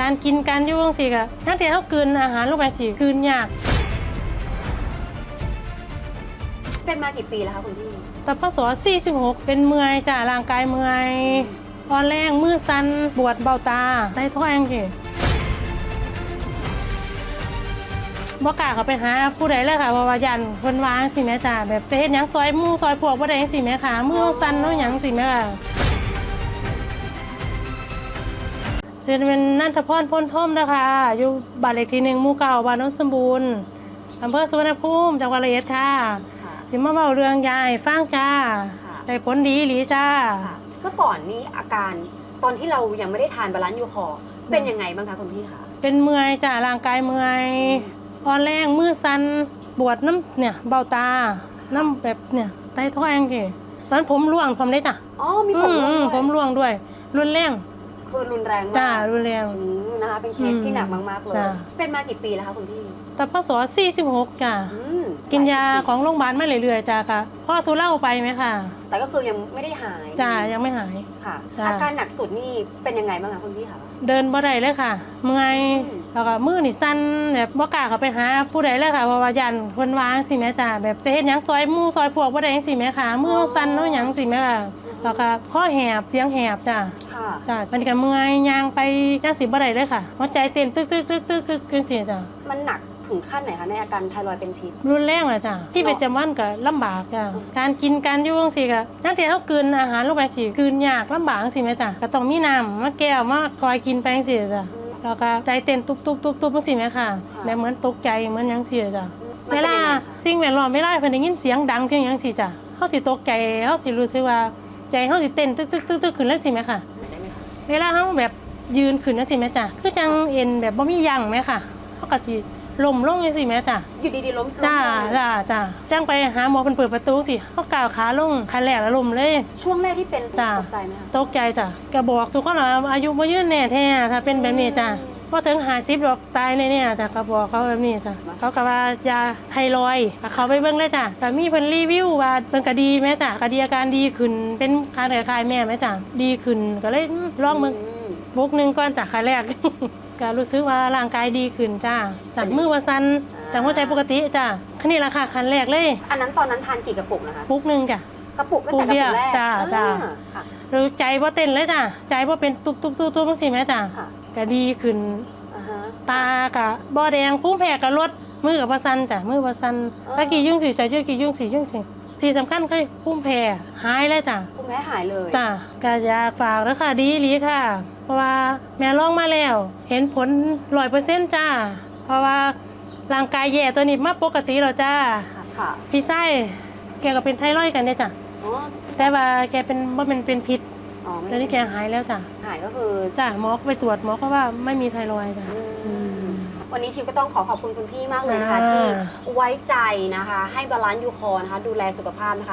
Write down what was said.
การกินการอยู่จังซี่ก็ทั้งที่เฮากลืนอาหารลงไปสิกลืนยากเป็นมากี่ปีแล้วคะคุณพี่แต่พศ46 เป็นเมื่อยจ้ะร่างกายเมื่อยอ่อนแรงมือสั่นปวดเบ้าตาได้ท้องสิบ่กล้าเข้าไปหาผู้ใดเลยค่ะเพราะว่ายันเพิ่นวาจังสิแม่จ้ะแบบจะเฮ็ดหยังซอยหมู่ซอยพวกบ่ได้จังสิแม่ค่ะมือสั่นเนาะหยังสิแม่ค่ะ ชื่อเป็นนันทพรพ้นทมนะคะอยู่บ้านเลขที่หนึ่งหมู่เก่าบ้านโนนสมบูรณ์อำเภอสุวรรณภูมิจังหวัดระยองค่ะค่ะ สิมาเบาเรื่องยายฟังจ้าค่ะ ได้ผลดีหลีจ้า ค่ะ เมื่อก่อนนี้อาการตอนที่เรายังไม่ได้ทานบาลานซ์ยูคอร์เป็นยังไงบ้างคะคุณพี่คะ เป็นเมื่อยจ้าร่างกายเมื่อยอ่อนแรงมือสั่นปวดน้ำเนี่ยเบ้าตาน้ำแบบเนี่ยใต้ท้องสิตอนผมร่วงผมได้จ้ะอ๋อมีผมอืร่วงมด้วยผมร่วงด้วย รุนแรง คือรุนแรงจ้ามากรุนแรง อืมนะคะ เป็นเคสที่หนักมากๆเลย จ้ะ เป็นมากี่ปีแล้วคะคุณพี่แต่พศ46จ้าอืมกินยาของโรงพยาบาลมาเรื่อยๆจ้าค่ะพ่อทุเล่าไปไหมค่ะแต่ก็คือยังไม่ได้หายจ้ายังไม่หาย ค่ะ จ้ะ อาการหนักสุดนี่เป็นยังไงบ้างคะคุณพี่คะ เดินบ่ได้เลยค่ะ เมื่อยอืม แล้วก็มือนี่สั่นแบบบ่กล้าเข้าไปหาผู้ใดเลยค่ะเพราะว่ายันเพิ่นวาจังสิแม่จ้าแบบจะเฮ็ดหยังซอยหมู่ซอยพวกบ่ได้จังสิแม่ค่ะมือสั่นเนาะหยังสิแม่ค่ะ แล้วก็ข้อแหบเสียงแหบจ้าค่ะ จ้ามันก็เมื่อยย่างไปจังสิบ่ได้เลยค่ะหัวใจเต้นตึกตึกตึกตึกตึกจังซี่จ้ามันหนักถึงขั้นไหนคะในอาการไทรอยด์เป็นพิษ รุนแรงเลยจ้าที่ประจำวันก็ลำบากจ้าการกินการอยู่จังซี่ก็ทั้งที่เฮากลืนอาหารลงไปสิกลืนยากลำบากจังซี่แม่จ้าก็ต้องมีน้ำมาแก้วมาคอยกินไปจังซี่จ้าแล้วก็ใจเต้นตุบตุบตุบตุบจังซี่แม่ค่ะค่ะแบบเหมือนตกใจเหมือนหยังซี่จ้ะมันเวเป็นลายังไงคะสิ่งแวดล้อมเวลาเพิ่นได้ยินเสียงดังเพียงหยังซี่จ้ะเฮาสิตกใจเฮาสิรู้สึกว่า ใจเฮาสิเต้นตึกตึกตึกตึกขึ้นเลยสิแม่ค่ะได้ไหมคะเวลาเฮาแบบยืนขึ้นจังซี่แม่จ้ะคือจังเอ็นแบบบ่มีหยังแม่ค่ะเฮาก็สิล้มลงจังซี่แม่จ้ะอยู่ดีๆล้มจ้าล้มเลยจ้าจ้าจ้างไปหาหมอเพิ่นเปิดประตูสิเฮาก้าวขาลงขาแรกแล้วล้มเลย ช่วงแรกที่เป็นจ้ะตกใจไหมคะตกใจจ้ะก็บอกสุขภาพอายุบ่ยืนแน่แท้ถ้าเป็นแบบนี้จ้ะอืม พอถึงหาชิปดอกตายในเนี่ยจ้ะก็บอกเขาแบบนี้จ้ะเขาก็ว่ายาไทรอยด์ก็เขาไปเบิ่งเลยจ้ะก็มีเพิ่นรีวิวว่าเพิ่นก็ดีแม่จ้ะก็ดีอาการดีขึ้นเป็นคล้ายๆคล้ายๆแม่แม่จ้ะดีขึ้นก็เลยอืมลองเบิ่งมบุกหนึงก่อนจ้ะครั้งแรกก็รู้สึกว่าร่างกายดีขึ้นจ้ะจากมือว่าสั่นจากหัวใจปกติจ้ะคันนี้ราคาคันแรกเลย อันนั้นตอนนั้นทานกี่กระปุกนะคะบุกหนึงจ้ะกระปุกตั้งแต่กระปุกแรกปุกเดียวจ้ะจ้ะอ่ค่ะรู้ใจบ่เต้นเลยจ้ะใจบ่เป็นตุบตุบตุบตุบจังซี่แม่จ้ะค่ะ ก็ดีขึ้น อ่าฮะตากะบ่แดงพุ่มแพ้กะลดมือกับบ่สั่นจ้ะมือบ่สั่นอ๋อตะกี้ยุ่งสิจ้ะยุ่งกี่ยุ่งสิยุ่งสิที่สำคัญคือพุ่มแพ้หายเลยจ้ะคุณแม่หายเลยจ้ะก็อยากฝากแล้วค่ะดีอีหลีค่ะ เพราะว่าแม่ลองมาแล้ว เห็นผล100%จ้า เพราะว่าร่างกายแย่ตัวนี้มาปกติแล้วจ้า ค่ะค่ะพี่ไส้แกก็เป็นไทรอยด์กันเนี่ยจ้ะอ๋อ แต่ว่าแกเป็นบ่เป็นเป็นพิษ อ๋อไม่ตอนนี้แกหายแล้วจ้ะหายก็คือจ้ะหมอก็ไปตรวจหมอก็ว่าไม่มีไทรอยด์จ้ะ อือืมมวันนี้ชิมก็ต้องขอขอบคุณคุณพี่มากเลยนะคะ อ่า ที่ไว้ใจนะคะ ให้บาลานซ์ยูคอร์นะคะ ดูแลสุขภาพนะคะ